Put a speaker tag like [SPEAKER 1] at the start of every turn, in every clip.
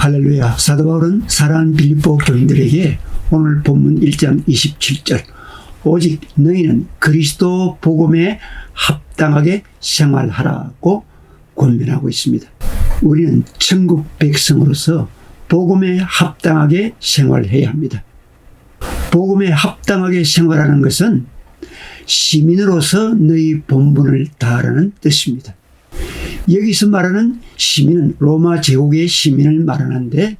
[SPEAKER 1] 할렐루야. 사도 바울은 사랑하는 빌립보 교인들에게 오늘 본문 1장 27절 오직 너희는 그리스도 복음에 합당하게 생활하라고 권면하고 있습니다. 우리는 천국 백성으로서 복음에 합당하게 생활해야 합니다. 복음에 합당하게 생활하는 것은 시민으로서 너희 본분을 다하라는 뜻입니다. 여기서 말하는 시민은 로마 제국의 시민을 말하는데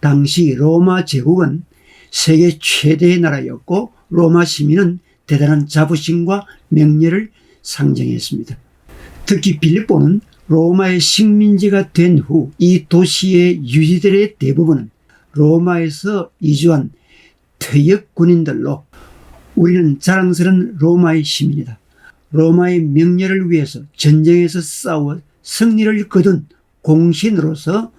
[SPEAKER 1] 당시 로마 제국은 세계 최대의 나라였고 로마 시민은 대단한 자부심과 명예를 상징했습니다. 특히 빌립보는 로마의 식민지가 된 후 이 도시의 유지들의 대부분은 로마에서 이주한 퇴역 군인들로 우리는 자랑스러운 로마의 시민이다. 로마의 명예를 위해서 전쟁에서 싸워 승리를 거둔 공신으로서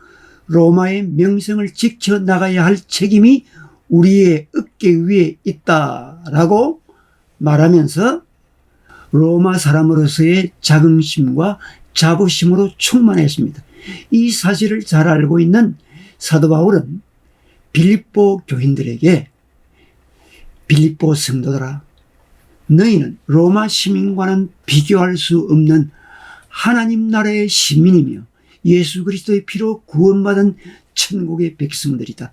[SPEAKER 1] 로마의 명성을 지켜나가야 할 책임이 우리의 어깨 위에 있다라고 말하면서 로마 사람으로서의 자긍심과 자부심으로 충만했습니다. 이 사실을 잘 알고 있는 사도 바울은 빌립보 교인들에게 빌립보 성도들아 너희는 로마 시민과는 비교할 수 없는 하나님 나라의 시민이며 예수 그리스도의 피로 구원받은 천국의 백성들이다.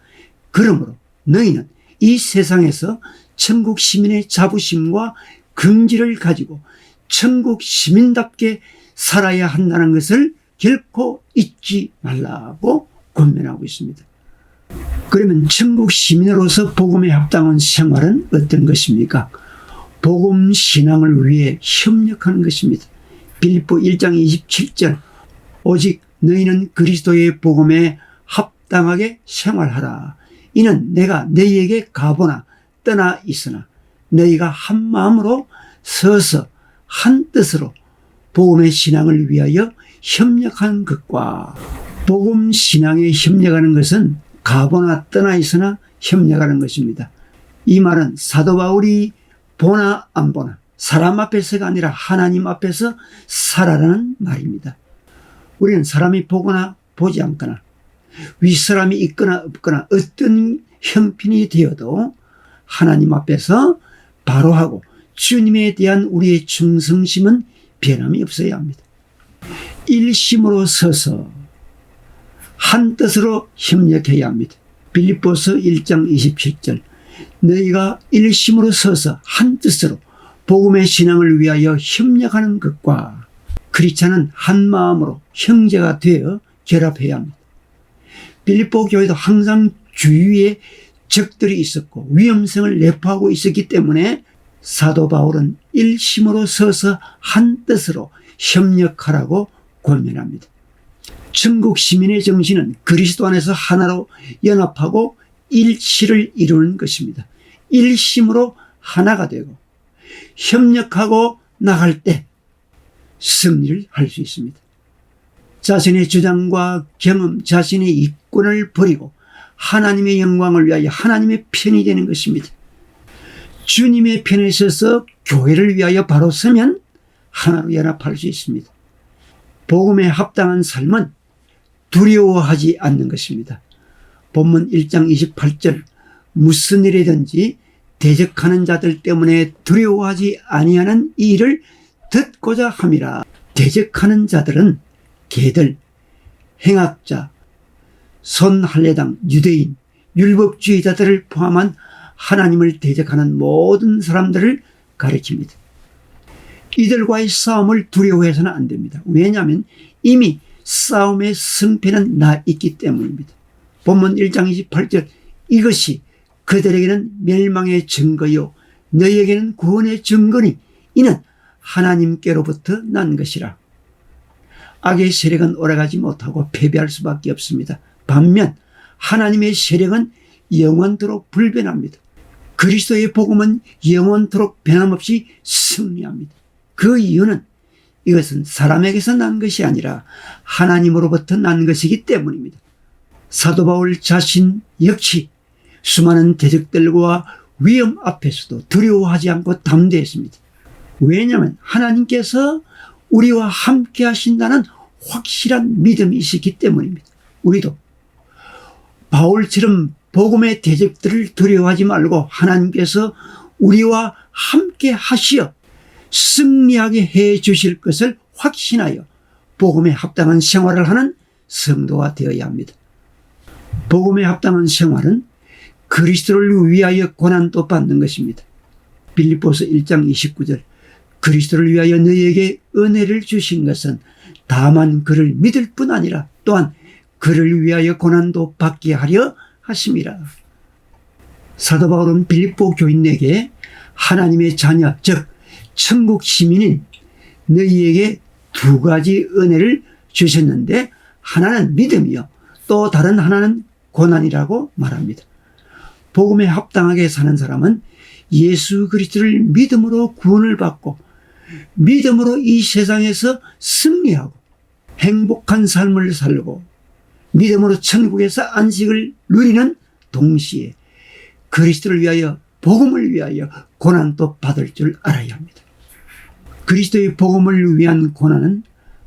[SPEAKER 1] 그러므로 너희는 이 세상에서 천국 시민의 자부심과 긍지를 가지고 천국 시민답게 살아야 한다는 것을 결코 잊지 말라고 권면하고 있습니다. 그러면 천국 시민으로서 복음에 합당한 생활은 어떤 것입니까? 복음 신앙을 위해 협력하는 것입니다. 빌립보 1장 27절 오직 너희는 그리스도의 복음에 합당하게 생활하라. 이는 내가 너희에게 가보나 떠나 있으나 너희가 한 마음으로 서서 한 뜻으로 복음의 신앙을 위하여 협력하는 것과 복음 신앙에 협력하는 것은 가보나 떠나 있으나 협력하는 것입니다. 이 말은 사도 바울이 보나 안 보나 사람 앞에서가 아니라 하나님 앞에서 살아라는 말입니다. 우리는 사람이 보거나 보지 않거나 윗사람이 있거나 없거나 어떤 형편이 되어도 하나님 앞에서 바로 하고 주님에 대한 우리의 충성심은 변함이 없어야 합니다. 일심으로 서서 한 뜻으로 협력해야 합니다. 빌립보서 1장 27절 너희가 일심으로 서서 한 뜻으로 복음의 신앙을 위하여 협력하는 것과 크리스찬은 한 마음으로 형제가 되어 결합해야 합니다. 빌립보 교회도 항상 주위에 적들이 있었고 위험성을 내포하고 있었기 때문에 사도 바울은 일심으로 서서 한 뜻으로 협력하라고 권면합니다. 천국 시민의 정신은 그리스도 안에서 하나로 연합하고 일치를 이루는 것입니다. 일심으로 하나가 되고 협력하고 나갈 때 승리를 할 수 있습니다. 자신의 주장과 경험, 자신의 이권을 버리고 하나님의 영광을 위하여 하나님의 편이 되는 것입니다. 주님의 편에 서서 교회를 위하여 바로 서면 하나로 연합할 수 있습니다. 복음에 합당한 삶은 두려워하지 않는 것입니다. 본문 1장 28절 무슨 일이든지 대적하는 자들 때문에 두려워하지 아니하는 이 일을 듣고자 함이라. 대적하는 자들은 개들, 행악자, 선할례당, 유대인, 율법주의자들을 포함한 하나님을 대적하는 모든 사람들을 가리킵니다. 이들과의 싸움을 두려워해서는 안 됩니다. 왜냐하면 이미 싸움의 승패는 나 있기 때문입니다. 본문 1장 28절 이것이 그들에게는 멸망의 증거요 너희에게는 구원의 증거니 이는 하나님께로부터 난 것이라. 악의 세력은 오래가지 못하고 패배할 수밖에 없습니다. 반면 하나님의 세력은 영원토록 불변합니다. 그리스도의 복음은 영원토록 변함없이 승리합니다. 그 이유는 이것은 사람에게서 난 것이 아니라 하나님으로부터 난 것이기 때문입니다. 사도 바울 자신 역시 수많은 대적들과 위험 앞에서도 두려워하지 않고 담대했습니다. 왜냐하면 하나님께서 우리와 함께 하신다는 확실한 믿음이 있기 때문입니다. 우리도 바울처럼 복음의 대적들을 두려워하지 말고 하나님께서 우리와 함께 하시어 승리하게 해 주실 것을 확신하여 복음에 합당한 생활을 하는 성도가 되어야 합니다. 복음에 합당한 생활은 그리스도를 위하여 고난도 받는 것입니다. 빌립보서 1장 29절 그리스도를 위하여 너희에게 은혜를 주신 것은 다만 그를 믿을 뿐 아니라 또한 그를 위하여 고난도 받게 하려 하심이라. 사도 바울은 빌립보 교인에게 하나님의 자녀 즉 천국 시민인 너희에게 두 가지 은혜를 주셨는데 하나는 믿음이요 또 다른 하나는 고난이라고 말합니다. 복음에 합당하게 사는 사람은 예수 그리스도를 믿음으로 구원을 받고 믿음으로 이 세상에서 승리하고 행복한 삶을 살고 믿음으로 천국에서 안식을 누리는 동시에 그리스도를 위하여 복음을 위하여 고난도 받을 줄 알아야 합니다. 그리스도의 복음을 위한 고난은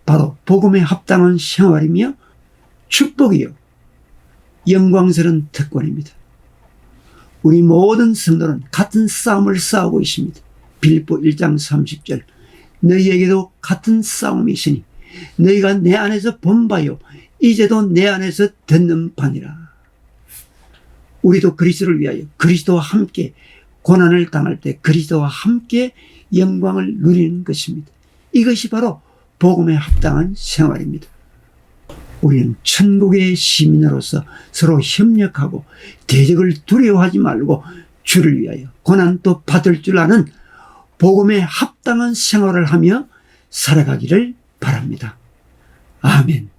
[SPEAKER 1] 바로 복음에 합당한 생활이며 축복이요 영광스러운 특권입니다. 우리 모든 성도는 같은 싸움을 싸우고 있습니다. 빌보 1장 30절 너희에게도 같은 싸움이 있으니 너희가 내 안에서 본 바요 이제도 내 안에서 듣는 바니라. 우리도 그리스도를 위하여 그리스도와 함께 고난을 당할 때 그리스도와 함께 영광을 누리는 것입니다. 이것이 바로 복음에 합당한 생활입니다. 우리는 천국의 시민으로서 서로 협력하고 대적을 두려워하지 말고 주를 위하여 고난도 받을 줄 아는 복음에 합당한 생활을 하며 살아가기를 바랍니다. 아멘.